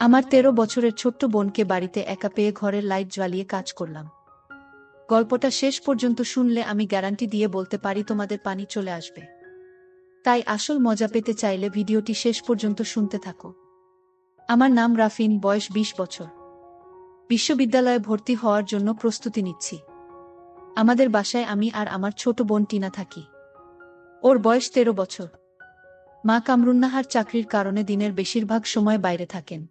আমার তেরো বছরের ছোট্ট বোনকে বাড়িতে একা পেয়ে ঘরের লাইট জ্বালিয়ে কাজ করলাম। গল্পটা শেষ পর্যন্ত শুনলে আমি গ্যারান্টি দিয়ে বলতে পারি তোমাদের পানি চলে আসবে। তাই আসল মজা পেতে চাইলে ভিডিওটি শেষ পর্যন্ত শুনতে থাকো। আমার নাম রাফিন, বয়স ২০ বছর। বিশ্ববিদ্যালয়ে ভর্তি হওয়ার জন্য প্রস্তুতি নিচ্ছি। আমাদের বাসায় আমি আর আমার ছোট বোন টিনা থাকি। ওর বয়স তেরো বছর। মা কামরুন্নাহার চাকরির কারণে দিনের বেশিরভাগ সময় বাইরে থাকেন।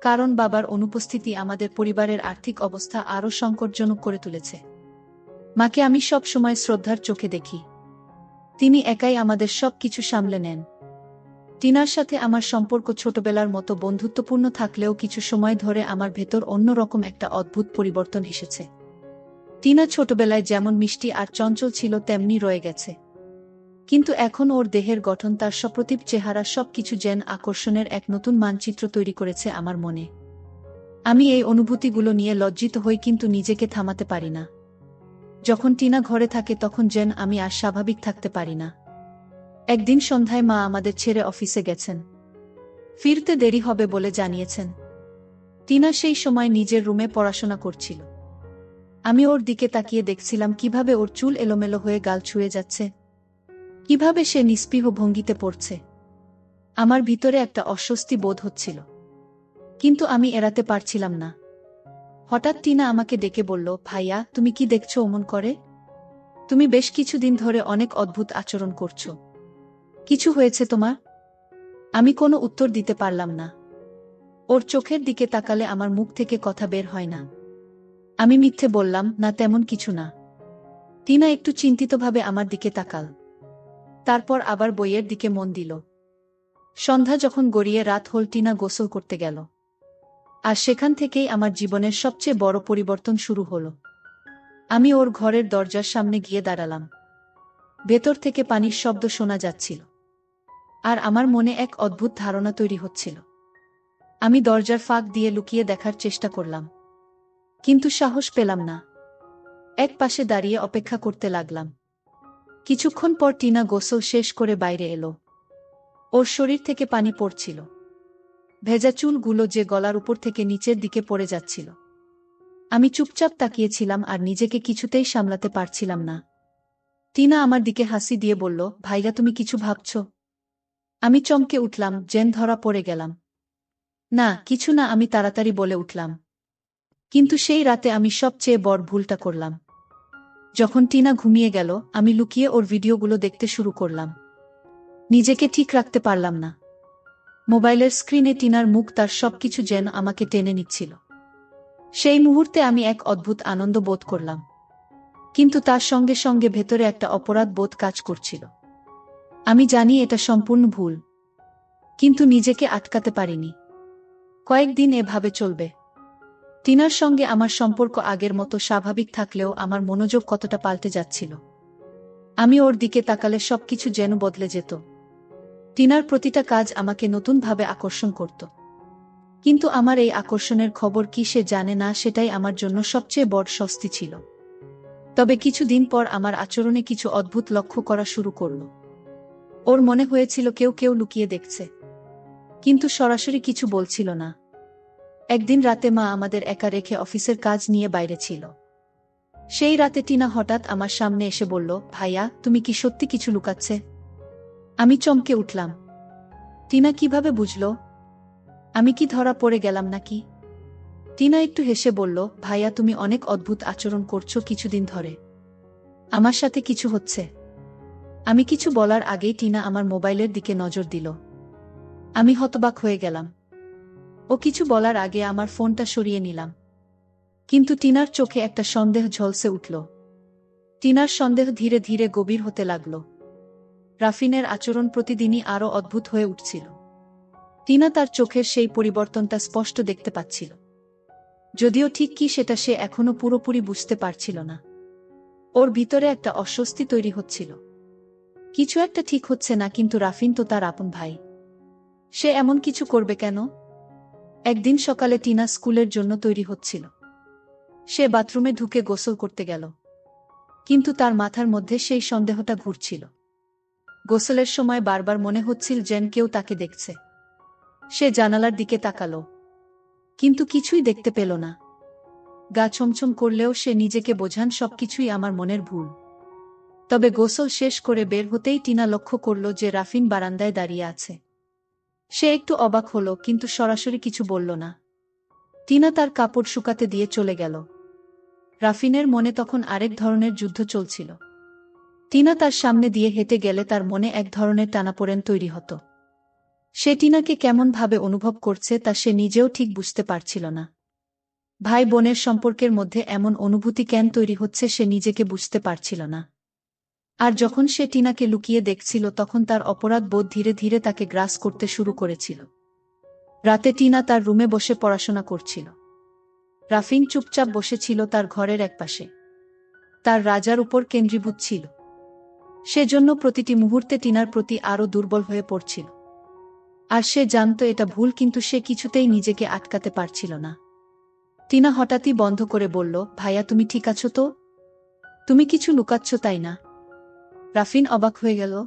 কারণ বাবার অনুপস্থিতি আমাদের পরিবারের আর্থিক অবস্থা আরও সংকটজনক করে তুলেছে। মাকে আমি সব সময় শ্রদ্ধার চোখে দেখি। তিনি একাই আমাদের সব কিছু সামলে নেন। টিনার সাথে আমার সম্পর্ক ছোটবেলার মতো বন্ধুত্বপূর্ণ থাকলেও কিছু সময় ধরে আমার ভেতর অন্যরকম একটা অদ্ভুত পরিবর্তন এসেছে। টিনা ছোটবেলায় যেমন মিষ্টি আর চঞ্চল ছিল, তেমনি রয়ে গেছে। কিন্তু এখন ওর দেহের গঠন, তার সপ্রতিভ চেহারা সবকিছু যেন আকর্ষণের এক নতুন মানচিত্র তৈরি করেছে আমার মনে। আমি এই অনুভূতিগুলো নিয়ে লজ্জিত হই কিন্তু নিজেকে থামাতে পারি না। যখন টিনা ঘরে থাকে তখন যেন আমি আর স্বাভাবিক থাকতে পারি না। একদিন সন্ধ্যায় মা আমাদের ছেড়ে অফিসে গেছেন। ফিরতে দেরি হবে বলে জানিয়েছেন। টিনা সেই সময় নিজের রুমে পড়াশোনা করছিল। আমি ওর দিকে তাকিয়ে দেখছিলাম কীভাবে ওর চুল এলোমেলো হয়ে গাল ছুঁয়ে যাচ্ছে। কীভাবে সে নিস্পৃহ ভঙ্গিতে পড়ছে? আমার ভিতরে একটা অস্বস্তি বোধ হচ্ছিল। কিন্তু আমি এড়াতে পারছিলাম না। হঠাৎ টিনা আমাকে ডেকে বলল, ভাইয়া, তুমি কি দেখছ অমন করে? তুমি বেশ কিছুদিন ধরে অনেক অদ্ভুত আচরণ করছ। কিছু হয়েছে তোমার? আমি কোনো উত্তর দিতে পারলাম না। ওর চোখের দিকে তাকালে আমার মুখ থেকে কথা বের হয় না। আমি মিথ্যে বললাম, না, তেমন কিছু না। টিনা একটু চিন্তিতভাবে আমার দিকে তাকাল। তারপর আবার বইয়ের দিকে মন দিল। সন্ধ্যা যখন গড়িয়ে রাত হল টিনা গোসল করতে গেল। আর সেখান থেকেই আমার জীবনের সবচেয়ে বড় পরিবর্তন শুরু হল। আমি ওর ঘরের দরজার সামনে গিয়ে দাঁড়ালাম। ভেতর থেকে পানির শব্দ শোনা যাচ্ছিল। আর আমার মনে এক অদ্ভুত ধারণা তৈরি হচ্ছিল। আমি দরজার ফাঁক দিয়ে লুকিয়ে দেখার চেষ্টা করলাম। কিন্তু সাহস পেলাম না। এক পাশে দাঁড়িয়ে অপেক্ষা করতে লাগলাম। কিছুক্ষণ পর টিনা গোসল শেষ করে বাইরে এলো। ওর শরীর থেকে পানি পড়ছিল। ভেজা চুলগুলো যে গলার উপর থেকে নিচের দিকে পড়ে যাচ্ছিল। আমি চুপচাপ তাকিয়েছিলাম আর নিজেকে কিছুতেই সামলাতে পারছিলাম না। টিনা আমার দিকে হাসি দিয়ে বলল ভাইরা তুমি কিছু ভাবছ? আমি চমকে উঠলাম, জেন ধরা পড়ে গেলাম। না, কিছু না, আমি তাড়াতাড়ি বলে উঠলাম। কিন্তু সেই রাতে আমি সবচেয়ে বড় ভুলটা করলাম। যখন টিনা ঘুমিয়ে গেল, আমি লুকিয়ে ওর ভিডিওগুলো দেখতে শুরু করলাম। নিজেকে ঠিক রাখতে পারলাম না। মোবাইলের স্ক্রিনে টিনার মুখ তার সবকিছু যেন আমাকে টেনে নিচ্ছিল। সেই মুহূর্তে আমি এক অদ্ভুত আনন্দ বোধ করলাম। কিন্তু তার সঙ্গে সঙ্গে ভেতরে একটা অপরাধ বোধ কাজ করছিল। আমি জানি এটা সম্পূর্ণ ভুল। কিন্তু নিজেকে আটকাতে পারিনি। কয়েকদিন এভাবে চলবে। টিনার সঙ্গে আমার সম্পর্ক আগের মতো স্বাভাবিক থাকলেও আমার মনোযোগ কতটা পাল্টে যাচ্ছিল। আমি ওর দিকে তাকালে সবকিছু যেন বদলে যেত। টিনার প্রতিটা কাজ আমাকে নতুনভাবে আকর্ষণ করত। কিন্তু আমার এই আকর্ষণের খবর কি সে জানে না সেটাই আমার জন্য সবচেয়ে বড় স্বস্তি ছিল। তবে কিছুদিন পর আমার আচরণে কিছু অদ্ভুত লক্ষ্য করা শুরু করল। ওর মনে হয়েছিল কেউ কেউ লুকিয়ে দেখছে। কিন্তু সরাসরি কিছু বলছিল না। একদিন রাতে মা আমাদের একা রেখে অফিসের কাজ নিয়ে বাইরে ছিল। সেই রাতে টিনা হঠাৎ আমার সামনে এসে বলল, ভাইয়া, তুমি কি সত্যি কিছু লুকাচ্ছে? আমি চমকে উঠলাম। টিনা কীভাবে বুঝল? আমি কি ধরা পড়ে গেলাম নাকি? টিনা একটু হেসে বলল, ভাইয়া, তুমি অনেক অদ্ভুত আচরণ করছ কিছুদিন ধরে। আমার সাথে কিছু হচ্ছে। আমি কিছু বলার আগেই টিনা আমার মোবাইলের দিকে নজর দিল। আমি হতবাক হয়ে গেলাম। ও কিছু বলার আগে আমার ফোনটা সরিয়ে নিলাম। কিন্তু টিনার চোখে একটা সন্দেহ ঝলসে উঠল। টিনার সন্দেহ ধীরে ধীরে গভীর হতে লাগল। রাফিনের আচরণ প্রতিদিনই আরও অদ্ভুত হয়ে উঠছিল। টিনা তার চোখের সেই পরিবর্তনটা স্পষ্ট দেখতে পাচ্ছিল। যদিও ঠিক কি সেটা সে এখনও পুরোপুরি বুঝতে পারছিল না। ওর ভিতরে একটা অস্বস্তি তৈরি হচ্ছিল। কিছু একটা ঠিক হচ্ছে না, কিন্তু রাফিন তো তার আপন ভাই। সে এমন কিছু করবে কেন? একদিন সকালে টিনা স্কুলের জন্য তৈরি হচ্ছিল। সে বাথরুমে ঢুকে গোসল করতে গেল। কিন্তু তার মাথার মধ্যে সেই সন্দেহটা ঘুরছিল। গোসলের সময় বারবার মনে হচ্ছিল যেন কেউ তাকে দেখছে। সে জানালার দিকে তাকালো। কিন্তু কিছুই দেখতে পেল না। গা ছমছম করলেও সে নিজেকে বোঝান সবকিছুই আমার মনের ভুল। তবে গোসল শেষ করে বের হতেই টিনা লক্ষ্য করল যে রাফিন বারান্দায় দাঁড়িয়ে আছে। সে একটু অবাক হল, কিন্তু সরাসরি কিছু বলল না। টিনা তার কাপড় শুকাতে দিয়ে চলে গেল। রাফিনের মনে তখন আরেক ধরনের যুদ্ধ চলছিল। টিনা তার সামনে দিয়ে হেঁটে গেলে তার মনে এক ধরনের টানাপোড়েন তৈরি হতো। সে টিনাকে কেমনভাবে অনুভব করছে তা সে নিজেও ঠিক বুঝতে পারছিল না। ভাই বোনের সম্পর্কের মধ্যে এমন অনুভূতি কেন তৈরি হচ্ছে সে নিজেকে বুঝতে পারছিল না। আর যখন সে টিনাকে লুকিয়ে দেখছিল তখন তার অপরাধ বোধ ধীরে ধীরে তাকে গ্রাস করতে শুরু করেছিল। রাতে টিনা তার রুমে বসে পড়াশোনা করছিল। রাফিন চুপচাপ বসেছিল তার ঘরের একপাশে। তার রাজার উপর কেন্দ্রীভূত ছিল। সেজন্য প্রতিটি মুহূর্তে টিনার প্রতি আরও দুর্বল হয়ে পড়ছিল। আর সে জানত এটা ভুল কিন্তু সে কিছুতেই নিজেকে আটকাতে পারছিল না। টিনা হঠাৎই বন্ধ করে বলল, ভাইয়া, তুমি ঠিক আছো তো? তুমি কিছু লুকাচ্ছ তাই না? রাফিন অবাক হয়ে গেল।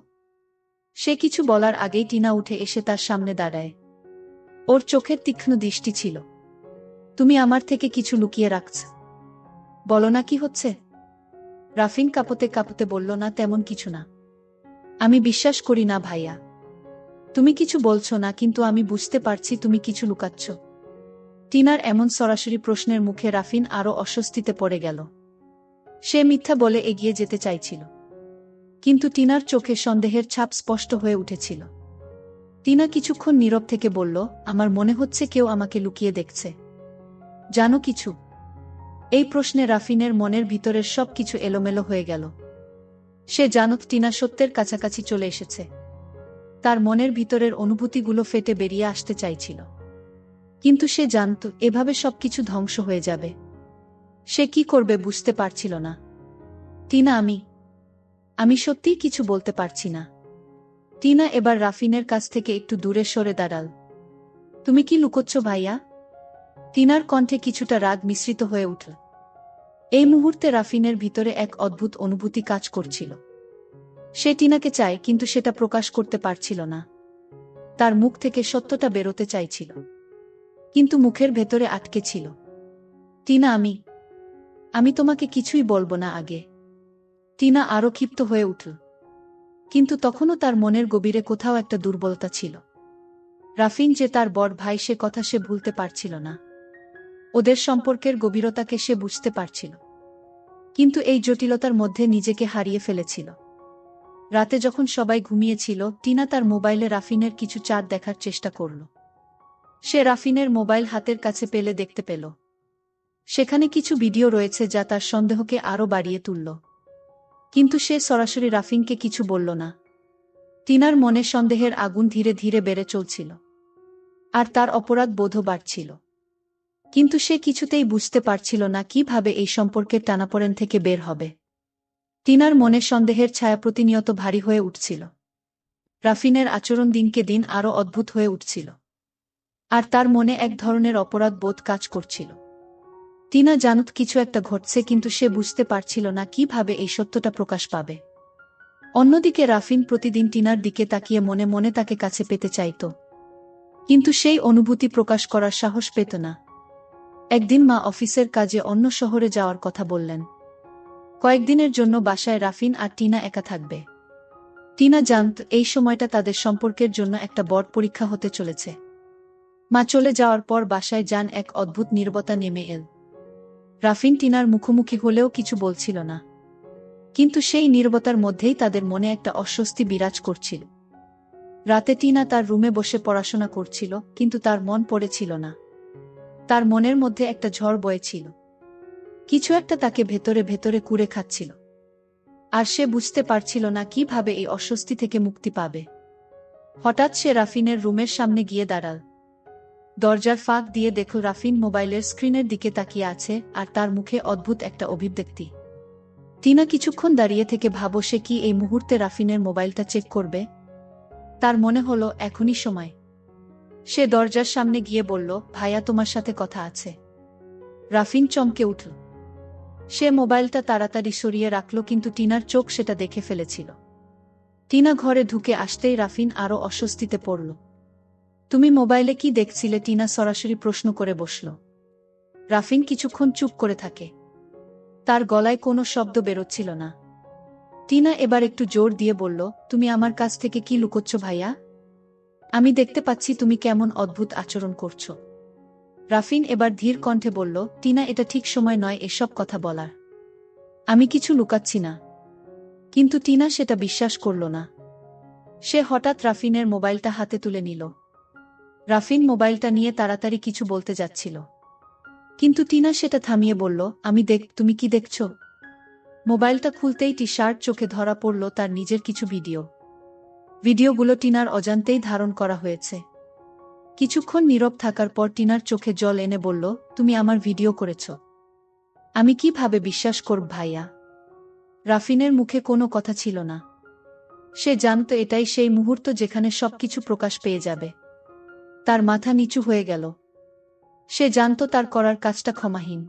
সে কিছু বলার আগেই টিনা উঠে এসে তার সামনে দাঁড়ায়। ওর চোখের তীক্ষ্ণ দৃষ্টি ছিল। তুমি আমার থেকে কিছু লুকিয়ে রাখছ। বলো না কি হচ্ছে? রাফিন কাপতে কাপতে বলল, না, তেমন কিছু না। আমি বিশ্বাস করি না ভাইয়া। তুমি কিছু বলছো না, কিন্তু আমি বুঝতে পারছি তুমি কিছু লুকাচ্ছ। টিনার এমন সরাসরি প্রশ্নের মুখে রাফিন আরও অস্বস্তিতে পড়ে গেল। সে মিথ্যা বলে এগিয়ে যেতে চাইছিল। কিন্তু টিনার চোখে সন্দেহের ছাপ স্পষ্ট হয়ে উঠেছিল। টিনা কিছুক্ষণ নীরব থেকে বলল, আমার মনে হচ্ছে কেউ আমাকে লুকিয়ে দেখছে। জানো কিছু? এই প্রশ্নে রাফিনের মনের ভিতরের সব কিছু এলোমেলো হয়ে গেল। সে জানত টিনা সত্যের কাছাকাছি চলে এসেছে। তার মনের ভিতরের অনুভূতিগুলো ফেটে বেরিয়ে আসতে চাইছিল। কিন্তু সে জানত এভাবে সবকিছু ধ্বংস হয়ে যাবে। সে কি করবে বুঝতে পারছিল না। টিনা, আমি আমি সত্যিই কিছু বলতে পারছি না। টিনা এবার রাফিনের কাছ থেকে একটু দূরে সরে দাঁড়াল। তুমি কি লুকোচ্ছ ভাইয়া? টিনার কণ্ঠে কিছুটা রাগ মিশ্রিত হয়ে উঠল। এই মুহূর্তে রাফিনের ভিতরে এক অদ্ভুত অনুভূতি কাজ করছিল। সে টিনাকে চায়, কিন্তু সেটা প্রকাশ করতে পারছিল না। তার মুখ থেকে সত্যটা বেরোতে চাইছিল। কিন্তু মুখের ভেতরে আটকে ছিল। টিনা, আমি আমি তোমাকে কিছুই বলব না আগে। টিনা আরও ক্ষিপ্ত হয়ে উঠল। কিন্তু তখনও তার মনের গভীরে কোথাও একটা দুর্বলতা ছিল। রাফিন যে তার বড় ভাই সে কথা সে ভুলতে পারছিল না। ওদের সম্পর্কের গভীরতাকে সে বুঝতে পারছিল। কিন্তু এই জটিলতার মধ্যে নিজেকে হারিয়ে ফেলেছিল। রাতে যখন সবাই ঘুমিয়েছিল, টিনা তার মোবাইলে রাফিনের কিছু চাঁদ দেখার চেষ্টা করল। সে রাফিনের মোবাইল হাতের কাছে পেলে দেখতে পেল। সেখানে কিছু ভিডিও রয়েছে যা তার সন্দেহকে আরও বাড়িয়ে তুলল। কিন্তু সে সরাসরি রাফিনকে কিছু বলল না। টিনার মনে সন্দেহের আগুন ধীরে ধীরে বেড়ে চলছিল, আর তার অপরাধ বোধ বাড়ছিল। কিন্তু সে কিছুতেই বুঝতে পারছিল না কীভাবে এই সম্পর্কের টানাপোড়েন থেকে বের হবে। টিনার মনে সন্দেহের ছায়া প্রতিনিয়ত ভারী হয়ে উঠছিল। রাফিনের আচরণ দিনকে দিন আরও অদ্ভুত হয়ে উঠছিল, আর তার মনে এক ধরনের অপরাধ বোধ কাজ করছিল। টিনা জানত কিছু একটা ঘটছে কিন্তু সে বুঝতে পারছিল না কীভাবে এই সত্যটা প্রকাশ পাবে। অন্যদিকে রাফিন প্রতিদিন টিনার দিকে তাকিয়ে মনে মনে তাকে কাছে পেতে চাইত। কিন্তু সেই অনুভূতি প্রকাশ করার সাহস পেত না। একদিন মা অফিসের কাজে অন্য শহরে যাওয়ার কথা বললেন। কয়েকদিনের জন্য বাসায় রাফিন আর টিনা একা থাকবে। টিনা জানত এই সময়টা তাদের সম্পর্কের জন্য একটা বড় পরীক্ষা হতে চলেছে। মা চলে যাওয়ার পর বাসায় যান এক অদ্ভুত নির্বতা নেমে এল। রাফিন টিনার মুখোমুখি হলেও কিছু বলছিল না। কিন্তু সেই নির্বতার মধ্যেই তাদের মনে একটা অস্বস্তি বিরাজ করছিল। রাতে টিনা তার রুমে বসে পড়াশোনা করছিল, কিন্তু তার মন পড়েছিল না। তার মনের মধ্যে একটা ঝড় বয়েছিল। কিছু একটা তাকে ভেতরে ভেতরে কুড়ে খাচ্ছিল। আর সে বুঝতে পারছিল না কীভাবে এই অস্বস্তি থেকে মুক্তি পাবে। হঠাৎ সে রাফিনের রুমের সামনে গিয়ে দাঁড়াল। দরজার ফাঁক দিয়ে দেখল রাফিন মোবাইলের স্ক্রিনের দিকে তাকিয়ে আছে আর তার মুখে অদ্ভুত একটা অভিব্যক্তি। টিনা কিছুক্ষণ দাঁড়িয়ে থেকে ভাবো সে কি এই মুহূর্তে রাফিনের মোবাইলটা চেক করবে? তার মনে হলো, এখনই সময়। সে দরজার সামনে গিয়ে বলল, ভাইয়া, তোমার সাথে কথা আছে। রাফিন চমকে উঠল। সে মোবাইলটা তাড়াতাড়ি সরিয়ে রাখল, কিন্তু টিনার চোখ সেটা দেখে ফেলেছিল। টিনা ঘরে ঢুকে আসতেই রাফিন আরও অস্বস্তিতে পড়ল। তুমি মোবাইলে কি দেখছিলে? টিনা সরাসরি প্রশ্ন করে বসল। রাফিন কিছুক্ষণ চুপ করে থাকে। তার গলায় কোনো শব্দ বেরোচ্ছিল না। টিনা এবার একটু জোর দিয়ে বলল, তুমি আমার কাছ থেকে কি লুকোচ্ছ ভাইয়া? আমি দেখতে পাচ্ছি তুমি কেমন অদ্ভুত আচরণ করছ। রাফিন এবার ধীর কণ্ঠে বলল, টিনা, এটা ঠিক সময় নয় এসব কথা বলার। আমি কিছু লুকাচ্ছি না। কিন্তু টিনা সেটা বিশ্বাস করল না। সে হঠাৎ রাফিনের মোবাইলটা হাতে তুলে নিল। রাফিন মোবাইলটা নিয়ে তাড়াতাড়ি কিছু বলতে যাচ্ছিল। কিন্তু টিনা সেটা থামিয়ে বলল, আমি দেখ, তুমি কি দেখছ? মোবাইলটা খুলতেই টি শার্ট চোখে ধরা পড়ল তার নিজের কিছু ভিডিও। ভিডিওগুলো টিনার অজান্তেই ধারণ করা হয়েছে। কিছুক্ষণ নীরব থাকার পর টিনার চোখে জল এনে বলল, তুমি আমার ভিডিও করেছ। আমি কীভাবে বিশ্বাস করব ভাইয়া? রাফিনের মুখে কোনো কথা ছিল না। সে জানত এটাই সেই মুহূর্ত যেখানে সবকিছু প্রকাশ পেয়ে যাবে। তার মাথা নিচু হয়ে গেল। সে জানত তার করার কাজটা ক্ষমাহীন।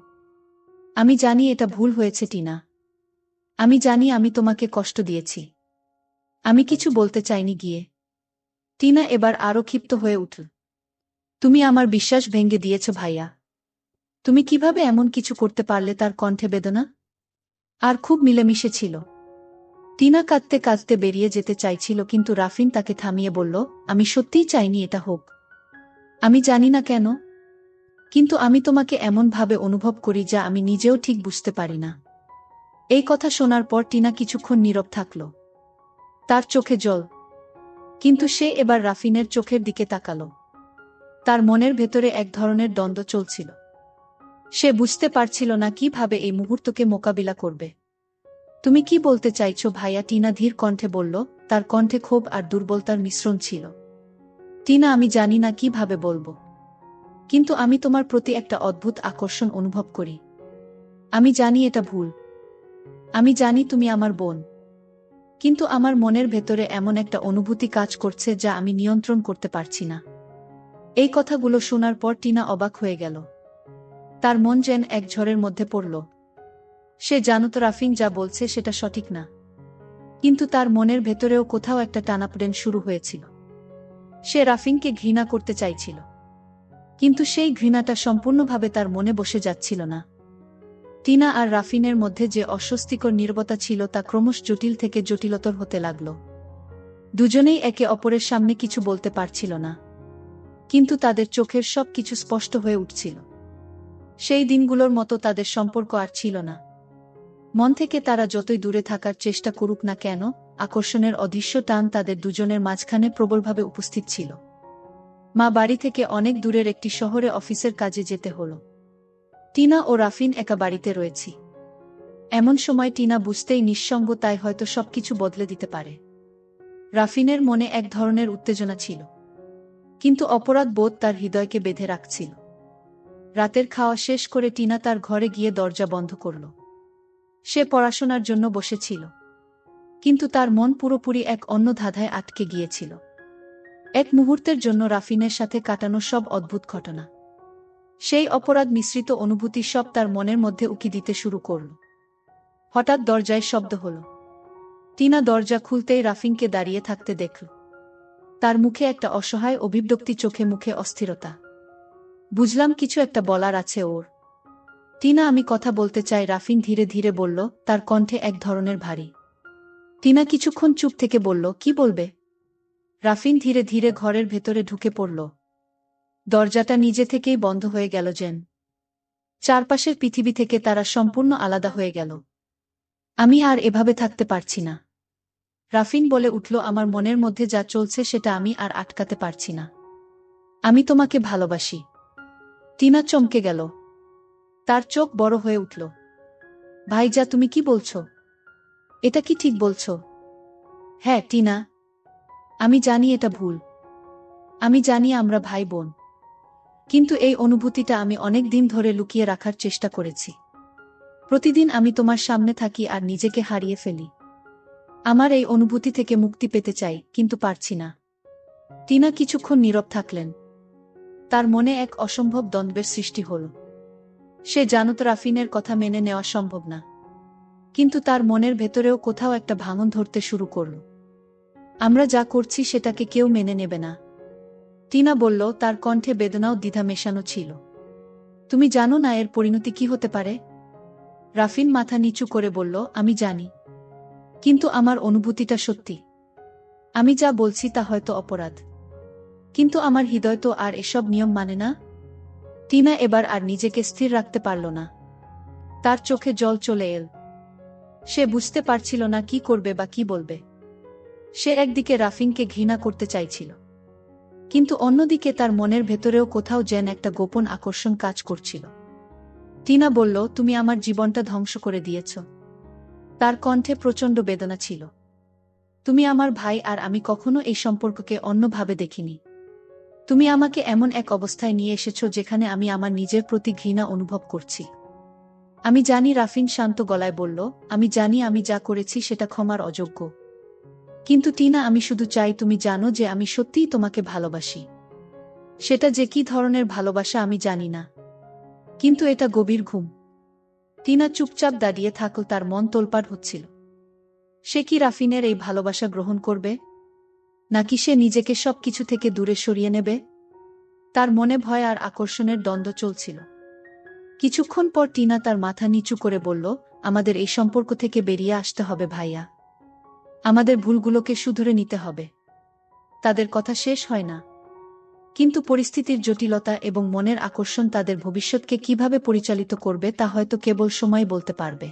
আমি জানি এটা ভুল হয়েছে, টিনা। আমি জানি আমি তোমাকে কষ্ট দিয়েছি। আমি কিছু বলতে চাইনি গিয়ে। টিনা এবার আরও ক্ষিপ্ত হয়ে উঠল। তুমি আমার বিশ্বাস ভেঙে দিয়েছ ভাইয়া। তুমি কীভাবে এমন কিছু করতে পারলে তার কণ্ঠে বেদনা? আর খুব মিলেমিশে ছিল। টিনা কাঁদতে কাঁদতে বেরিয়ে যেতে চাইছিল, কিন্তু রাফিন তাকে থামিয়ে বলল, আমি সত্যিই চাইনি এটা হোক। আমি জানি না কেন, কিন্তু আমি তোমাকে এমনভাবে অনুভব করি যা আমি নিজেও ঠিক বুঝতে পারি না। এই কথা শোনার পর টিনা কিছুক্ষণ নীরব থাকল। তার চোখে জল, কিন্তু সে এবার রাফিনের চোখের দিকে তাকালো। তার মনের ভেতরে এক ধরনের দ্বন্দ্ব চলছিল। সে বুঝতে পারছিল না কীভাবে এই মুহূর্তকে মোকাবিলা করবে। তুমি কি বলতে চাইছো ভাইয়া? টিনা ধীর কণ্ঠে বলল। তার কণ্ঠে ক্ষোভ আর দুর্বলতার মিশ্রণ ছিল। টিনা, আমি জানি না কীভাবে বলব। কিন্তু আমি তোমার প্রতি একটা অদ্ভুত আকর্ষণ অনুভব করি। আমি জানি এটা ভুল। আমি জানি তুমি আমার বোন। কিন্তু আমার মনের ভেতরে এমন একটা অনুভূতি কাজ করছে যা আমি নিয়ন্ত্রণ করতে পারছি না। এই কথাগুলো শোনার পর টিনা অবাক হয়ে গেল। তার মন যেন এক ঝড়ের মধ্যে পড়ল। সে জানত রাফিন যা বলছে সেটা সঠিক না। কিন্তু তার মনের ভেতরেও কোথাও একটা টানাপোড়েন শুরু হয়েছিল। সে রাফিনকে ঘৃণা করতে চাইছিল। কিন্তু সেই ঘৃণাটা সম্পূর্ণভাবে তার মনে বসে যাচ্ছিল না। টিনা আর রাফিনের মধ্যে যে অস্বস্তিকর নির্বতা ছিল তা ক্রমশ জটিল থেকে জটিলতর হতে লাগল। দুজনেই একে অপরের সামনে কিছু বলতে পারছিল না। কিন্তু তাদের চোখের সব কিছু স্পষ্ট হয়ে উঠছিল। সেই দিনগুলোর মতো তাদের সম্পর্ক আর ছিল না। মন থেকে তারা যতই দূরে থাকার চেষ্টা করুক না কেন আকর্ষণের অদৃশ্য টান তাদের দুজনের মাঝখানে প্রবলভাবে উপস্থিত ছিল। মা বাড়ি থেকে অনেক দূরের একটি শহরে অফিসের কাজে যেতে হল। টিনা ও রাফিন একা বাড়িতে রয়েছি। এমন সময় টিনা বুঝতেই নিঃসঙ্গ তাই হয়তো সবকিছু বদলে দিতে পারে। রাফিনের মনে এক ধরনের উত্তেজনা ছিল। কিন্তু অপরাধ বোধ তার হৃদয়কে বেঁধে রাখছিল। রাতের খাওয়া শেষ করে টিনা তার ঘরে গিয়ে দরজা বন্ধ করল। সে পড়াশোনার জন্য বসেছিল। কিন্তু তার মন পুরোপুরি এক অন্য ধাঁধায় আটকে গিয়েছিল। এক মুহূর্তের জন্য রাফিনের সাথে কাটানো সব অদ্ভুত ঘটনা। সেই অপরাধ মিশ্রিত অনুভূতি সব তার মনের মধ্যে উকি দিতে শুরু করল। হঠাৎ দরজায় শব্দ হল। টিনা দরজা খুলতেই রাফিনকে দাঁড়িয়ে থাকতে দেখল। তার মুখে একটা অসহায় অভিব্যক্তি চোখে মুখে অস্থিরতা। বুঝলাম কিছু একটা বলার আছে ওর। টিনা, আমি কথা বলতে চাই, রাফিন ধীরে ধীরে বলল, তার কণ্ঠে এক ধরনের ভারী। টিনা কিছুক্ষণ চুপ থেকে বলল, কি বলবে? রাফিন ধীরে ধীরে ঘরের ভেতরে ঢুকে পড়ল। দরজাটা নিজে থেকেই বন্ধ হয়ে গেল যেন। চারপাশের পৃথিবী থেকে তারা সম্পূর্ণ আলাদা হয়ে গেল। আমি আর এভাবে থাকতে পারছি না। রাফিন বলে উঠল, আমার মনের মধ্যে যা চলছে সেটা আমি আর আটকাতে পারছি না। আমি তোমাকে ভালোবাসি। টিনা চমকে গেল। তার চোখ বড় হয়ে উঠল। ভাইজা, তুমি কি বলছো? এটা কি ঠিক বলছো? হ্যাঁ টিনা। আমি জানি এটা ভুল। আমি জানি আমরা ভাই বোন কিন্তু এই অনুভূতিটা আমি অনেক দিন ধরে লুকিয়ে রাখার চেষ্টা করেছি। প্রতিদিন আমি তোমার সামনে থাকি আর নিজেকে হারিয়ে ফেলি। আমার এই অনুভূতি থেকে মুক্তি পেতে চাই, কিন্তু পারছি না। টিনা কিছুক্ষণ নীরব থাকলেন। তার মনে এক অসম্ভব দ্বন্দ্বের সৃষ্টি হল। সে জানত রাফিনের কথা মেনে নেওয়া সম্ভব না। কিন্তু তার মনের ভেতরেও কোথাও একটা ভাঙন ধরতে শুরু করল। আমরা যা করছি সেটাকে কেউ মেনে নেবে না। টিনা বলল, তার কণ্ঠে বেদনাও দ্বিধা মেশানো ছিল। তুমি জানো না এর পরিণতি কি হতে পারে? রাফিন মাথা নিচু করে বলল, আমি জানি। কিন্তু আমার অনুভূতিটা সত্যি। আমি যা বলছি তা হয়তো অপরাধ। কিন্তু আমার হৃদয় তো আর এসব নিয়ম মানে না। টিনা এবার আর নিজেকে স্থির রাখতে পারল না। তার চোখে জল চলে এল। সে বুঝতে পারছিল না কি করবে বা কি বলবে। সে একদিকে রাফিংকে ঘৃণা করতে চাইছিল। কিন্তু অন্যদিকে তার মনের ভেতরেও কোথাও যেন একটা গোপন আকর্ষণ কাজ করছিল। টিনা বলল, তুমি আমার জীবনটা ধ্বংস করে দিয়েছ। তার কণ্ঠে প্রচণ্ড বেদনা ছিল। তুমি আমার ভাই আর আমি কখনো এই সম্পর্ককে অন্যভাবে দেখিনি। তুমি আমাকে এমন এক অবস্থায় নিয়ে এসেছ যেখানে আমি আমার নিজের প্রতি ঘৃণা অনুভব করছি। আমি জানি রাফিন শান্ত গলায় বলল, আমি জানি আমি যা করেছি সেটা ক্ষমার অযোগ্য। কিন্তু টিনা, আমি শুধু চাই তুমি জানো যে আমি সত্যিই তোমাকে ভালোবাসি। সেটা যে কি ধরনের ভালোবাসা আমি জানি না। কিন্তু এটা গভীর ঘুম। টিনা চুপচাপ দাঁড়িয়ে থাকল, তার মন তোলপাড় হচ্ছিল। সে কি রাফিনের এই ভালোবাসা গ্রহণ করবে? নাকি সে নিজেকে সব কিছু থেকে দূরে সরিয়ে নেবে? তার মনে ভয় আর আকর্ষণের দ্বন্দ্ব চলছিল। কিছুক্ষণ পর টিনা তার মাথা নিচু করে বলল, আমাদের এই সম্পর্ক থেকে বেরিয়ে আসতে হবে ভাইয়া। আমাদের ভুলগুলোকে শুধরে নিতে হবে। তাদের কথা শেষ হয় না। কিন্তু পরিস্থিতির জটিলতা এবং মনের আকর্ষণ তাদের ভবিষ্যৎকে কীভাবে পরিচালিত করবে তা হয়তো কেবল সময় বলতে পারবে।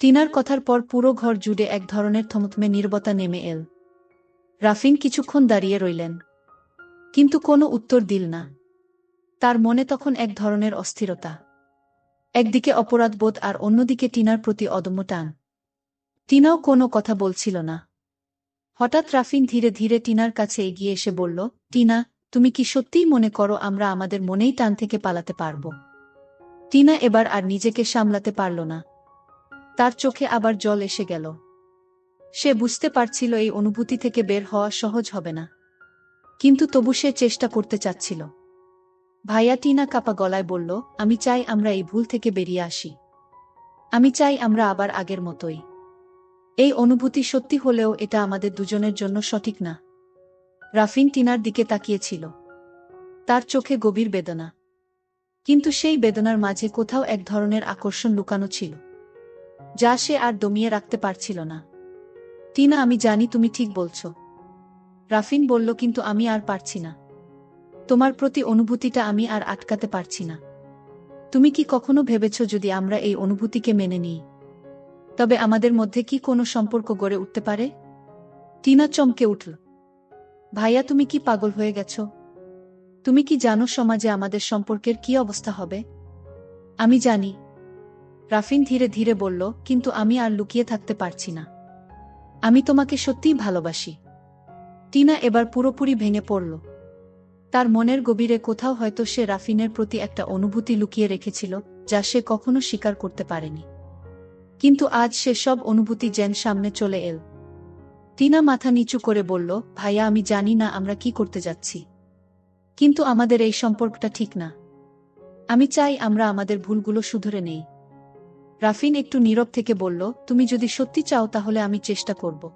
টিনার কথার পর পুরো ঘর জুড়ে এক ধরনের থমথমে নির্বতা নেমে এল। রাফিন কিছুক্ষণ দাঁড়িয়ে রইলেন। কিন্তু কোনো উত্তর দিল না। তার মনে তখন এক ধরনের অস্থিরতা। একদিকে অপরাধবোধ আর অন্যদিকে টিনার প্রতি অদম্য টান। টিনাও কোনো কথা বলছিল না। হঠাৎ রাফিন ধীরে ধীরে টিনার কাছে এগিয়ে এসে বলল, টিনা, তুমি কি সত্যিই মনে করো আমরা আমাদের মনেই টান থেকে পালাতে পারব? টিনা এবার আর নিজেকে সামলাতে পারল না। তার চোখে আবার জল এসে গেল। সে বুঝতে পারছিল এই অনুভূতি থেকে বের হওয়া সহজ হবে না। কিন্তু তবু সে চেষ্টা করতে চাচ্ছিল। ভাইয়া টিনা কাপা গলায় বলল, আমি চাই আমরা এই ভুল থেকে বেরিয়ে আসি। আমি চাই আমরা আবার আগের মতোই। এই অনুভূতি সত্যি হলেও এটা আমাদের দুজনের জন্য সঠিক না। রাফিন টিনার দিকে তাকিয়েছিল। তার চোখে গভীর বেদনা। কিন্তু সেই বেদনার মাঝে কোথাও এক ধরনের আকর্ষণ লুকানো ছিল, যা সে আর দমিয়ে রাখতে পারছিল না। টিনা, আমি জানি তুমি ঠিক বলছ। রাফিন বলল, কিন্তু আমি আর পারছি না। তোমার প্রতি অনুভূতিটা আমি আর আটকাতে পারছি না। তুমি কি কখনো ভেবেছ যদি আমরা এই অনুভূতিকে মেনে নিই? তবে আমাদের মধ্যে কি কোনো সম্পর্ক গড়ে উঠতে পারে? টিনা চমকে উঠল। ভাইয়া, তুমি কি পাগল হয়ে গেছ? তুমি কি জানো সমাজে আমাদের সম্পর্কের কি অবস্থা হবে? আমি জানি। রাফিন ধীরে ধীরে বলল, কিন্তু আমি আর লুকিয়ে থাকতে পারছি না। আমি তোমাকে সত্যিই ভালোবাসি। টিনা এবার পুরোপুরি ভেঙে পড়ল। তার মনের গভীরে কোথাও হয়তো সে রাফিনের প্রতি একটা অনুভূতি লুকিয়ে রেখেছিল, যা সে কখনো স্বীকার করতে পারেনি। কিন্তু আজ সে সব অনুভূতি যেন সামনে চলে এল। টিনা মাথা নিচু করে বলল, ভাইয়া, আমি জানি না আমরা কি করতে যাচ্ছি। কিন্তু আমাদের এই সম্পর্কটা ঠিক না। আমি চাই আমরা আমাদের ভুলগুলো শুধরে নেই। রাফিন একটু নীরব থেকে বলল, তুমি যদি সত্যি চাও তাহলে আমি চেষ্টা করব।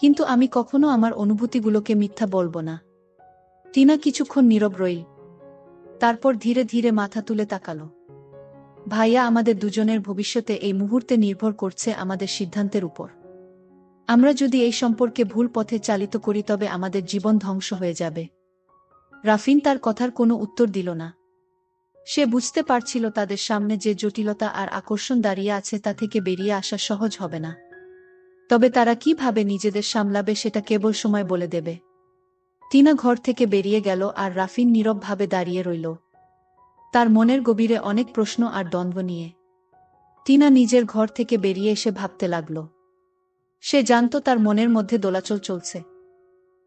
কিন্তু আমি কখনো আমার অনুভূতিগুলোকে মিথ্যা বলব না। টিনা কিছুক্ষণ নীরব রইল। তারপর ধীরে ধীরে মাথা তুলে তাকালো। ভাইয়া আমাদের দুজনের ভবিষ্যতে এই মুহূর্তে নির্ভর করছে আমাদের সিদ্ধান্তের উপর। আমরা যদি এই সম্পর্কে ভুল পথে চালিত করি তবে আমাদের জীবন ধ্বংস হয়ে যাবে। রাফিন তার কথার কোনো উত্তর দিল না। সে বুঝতে পারছিল তাদের সামনে যে জটিলতা আর আকর্ষণ দাঁড়িয়ে আছে তা থেকে বেরিয়ে আসা সহজ হবে না। তবে তারা কীভাবে নিজেদের সামলাবে সেটা কেবল সময় বলে দেবে। টিনা ঘর থেকে বেরিয়ে গেল আর রাফিন নীরবভাবে দাঁড়িয়ে রইল। তার মনের গভীরে অনেক প্রশ্ন আর দ্বন্দ্ব নিয়ে। টিনা নিজের ঘর থেকে বেরিয়ে এসে ভাবতে লাগল। সে জানত তার মনের মধ্যে দোলাচল চলছে।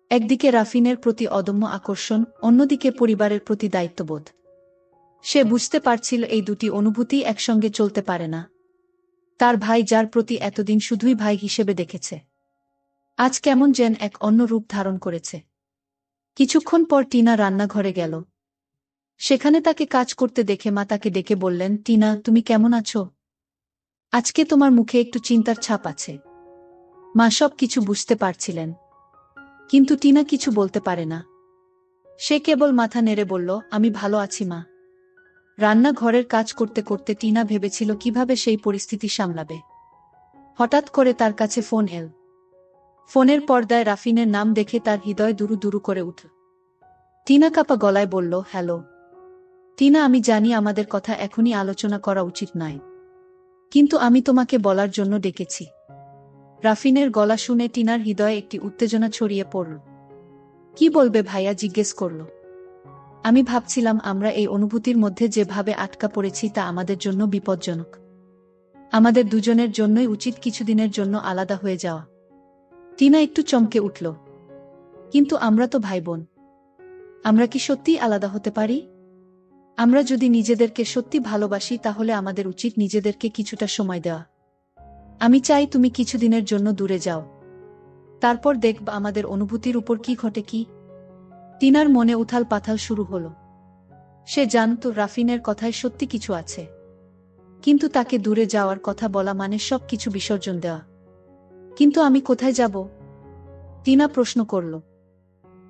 একদিকে রাফিনের প্রতি অদম্য আকর্ষণ, অন্যদিকে পরিবারের প্রতি দায়িত্ববোধ। সে বুঝতে পারছিল এই দুটি অনুভূতি একসঙ্গে চলতে পারে না। তার ভাই যার প্রতি এতদিন শুধুই ভাই হিসেবে দেখেছে। আজ কেমন যেন এক অন্য রূপ ধারণ করেছে। কিছুক্ষণ পর টিনা রান্নাঘরে গেল। সেখানে তাকে কাজ করতে দেখে মা তাকে ডেকে বললেন, টিনা, তুমি কেমন আছো? আজকে তোমার মুখে একটু চিন্তার ছাপ আছে। মা সব কিছু বুঝতে পারছিলেন। কিন্তু টিনা কিছু বলতে পারে না। সে কেবল মাথা নেড়ে বলল, আমি ভালো আছি মা। রান্নাঘরের কাজ করতে করতে টিনা ভেবেছিল কীভাবে সেই পরিস্থিতি সামলাবে। হঠাৎ করে তার কাছে ফোন এল। ফোনের পর্দায় রাফিনের নাম দেখে তার হৃদয় দুরু দুরু করে উঠল। টিনা কাপা গলায় বলল, হ্যালো। টিনা, আমি জানি আমাদের কথা এখনই আলোচনা করা উচিত নয়। কিন্তু আমি তোমাকে বলার জন্য ডেকেছি রাফিনের গলা শুনে টিনার হৃদয়ে একটি উত্তেজনা ছড়িয়ে পড়ল। কি বলবে ভাইয়া? জিজ্ঞেস করল। আমি ভাবছিলাম আমরা এই অনুভূতির মধ্যে যেভাবে আটকা পড়েছি তা আমাদের জন্য বিপজ্জনক। আমাদের দুজনের জন্যই উচিত কিছুদিনের জন্য আলাদা হয়ে যাওয়া। টিনা একটু চমকে উঠল। কিন্তু আমরা তো ভাই বোন আমরা কি সত্যিই আলাদা হতে পারি? আমরা যদি নিজেদেরকে সত্যি ভালোবাসি, তাহলে আমাদের উচিত নিজেদেরকে কিছুটা সময় দেওয়া। আমি চাই তুমি কিছুদিনের জন্য দূরে যাও। তারপর দেখব আমাদের অনুভূতির উপর কি ঘটে কি। টিনার মনে উথাল পাথাল শুরু হলো। সে জানত রাফিনের কথায় সত্যি কিছু আছে। কিন্তু তাকে দূরে যাওয়ার কথা বলা মানে সব কিছু বিসর্জন দেওয়া। কিন্তু আমি কোথায় যাব? টিনা প্রশ্ন করল।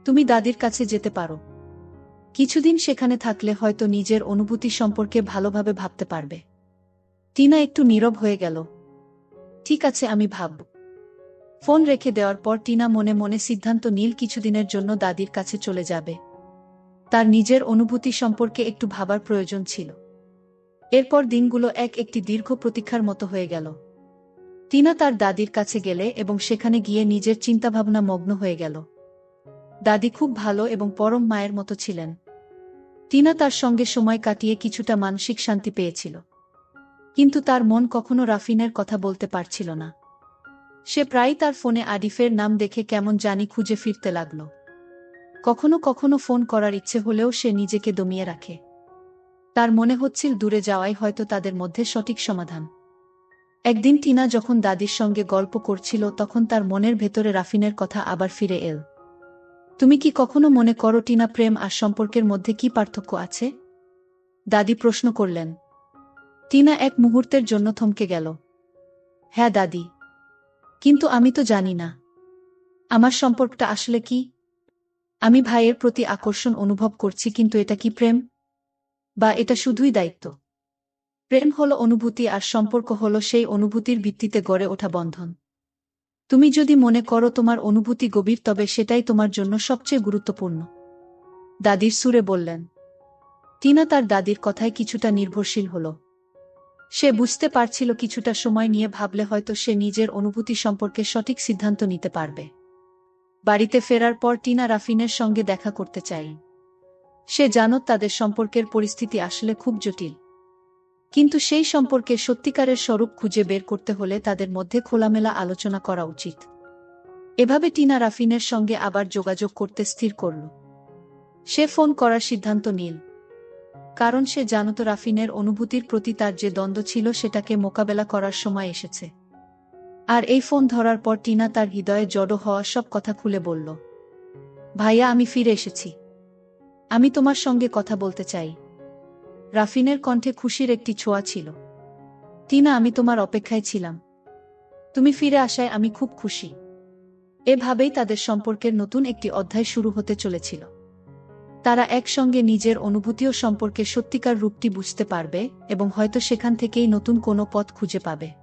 তুমি দাদির কাছে যেতে পারো। কিছুদিন সেখানে থাকলে হয়তো নিজের অনুভূতি সম্পর্কে ভালোভাবে ভাবতে পারবে। টিনা একটু নীরব হয়ে গেল। ঠিক আছে, আমি ভাবব ফোন রেখে দেওয়ার পর টিনা মনে মনে সিদ্ধান্ত নীল কিছুদিনের জন্য দাদির কাছে চলে যাবে। তার নিজের অনুভূতি সম্পর্কে একটু ভাবার প্রয়োজন ছিল। এরপর দিনগুলো এক একটি দীর্ঘ প্রতীক্ষার মতো হয়ে গেল। টিনা তার দাদির কাছে গেলে এবং সেখানে গিয়ে নিজের চিন্তাভাবনা মগ্ন হয়ে গেল। দাদি খুব ভালো এবং পরম মায়ের মতো ছিলেন। টিনা তার সঙ্গে সময় কাটিয়ে কিছুটা মানসিক শান্তি পেয়েছিল। কিন্তু তার মন কখনো রাফিনের কথা বলতে পারছিল না। সে প্রায়ই তার ফোনে আডিফের নাম দেখে কেমন জানি খুঁজে ফিরতে লাগল। কখনো কখনো ফোন করার ইচ্ছে হলেও সে নিজেকে দমিয়ে রাখে। তার মনে হচ্ছিল দূরে যাওয়াই হয়তো তাদের মধ্যে সঠিক সমাধান। একদিন টিনা যখন দাদির সঙ্গে গল্প করছিল, তখন তার মনের ভেতরে রাফিনের কথা আবার ফিরে এল। তুমি কি কখনো মনে করো টিনা প্রেম আর সম্পর্কের মধ্যে কি পার্থক্য আছে? দাদি প্রশ্ন করলেন। টিনা এক মুহূর্তের জন্য থমকে গেল। হ্যাঁ দাদি। কিন্তু আমি তো জানি না। আমার সম্পর্কটা আসলে কি? আমি ভাইয়ের প্রতি আকর্ষণ অনুভব করছি, কিন্তু এটা কি প্রেম? বা এটা শুধুই দায়িত্ব? প্রেম হলো অনুভূতি আর সম্পর্ক হলো সেই অনুভূতির ভিত্তিতে গড়ে ওঠা বন্ধন। তুমি যদি মনে করো তোমার অনুভূতি গভীর, তবে সেটাই তোমার জন্য সবচেয়ে গুরুত্বপূর্ণ। দাদির সুরে বললেন, টিনা তার দাদির কথায় কিছুটা নির্ভরশীল হল। সে বুঝতে পারছিল কিছুটা সময় নিয়ে ভাবলে হয়তো সে নিজের অনুভূতি সম্পর্কে সঠিক সিদ্ধান্ত নিতে পারবে। বাড়িতে ফেরার পর টিনা রাফিনের সঙ্গে দেখা করতে চাই। সে জানত তাদের সম্পর্কের পরিস্থিতি আসলে খুব জটিল। কিন্তু সেই সম্পর্কে সত্যিকারের স্বরূপ খুঁজে বের করতে হলে তাদের মধ্যে খোলামেলা আলোচনা করা উচিত। এভাবে টিনা রাফিনের সঙ্গে আবার যোগাযোগ করতে স্থির করল। সে ফোন করার সিদ্ধান্ত নিল। কারণ সে জানত রাফিনের অনুভূতির প্রতি তার যে দ্বন্দ্ব ছিল সেটাকে মোকাবেলা করার সময় এসেছে। আর এই ফোন ধরার পর টিনা তার হৃদয়ে জড়ো হওয়া সব কথা খুলে বলল, ভাইয়া, আমি ফিরে এসেছি। আমি তোমার সঙ্গে কথা বলতে চাই। রাফিনের কণ্ঠে খুশির একটি ছোঁয়া ছিল। টিনা, আমি তোমার অপেক্ষায় ছিলাম। তুমি ফিরে আসায় আমি খুব খুশি। এভাবেই তাদের সম্পর্কের নতুন একটি অধ্যায় শুরু হতে চলেছিল। তারা একসঙ্গে নিজের অনুভূতিও সম্পর্কে সত্যিকার রূপটি বুঝতে পারবে এবং হয়তো সেখান থেকেই নতুন কোনো পথ খুঁজে পাবে।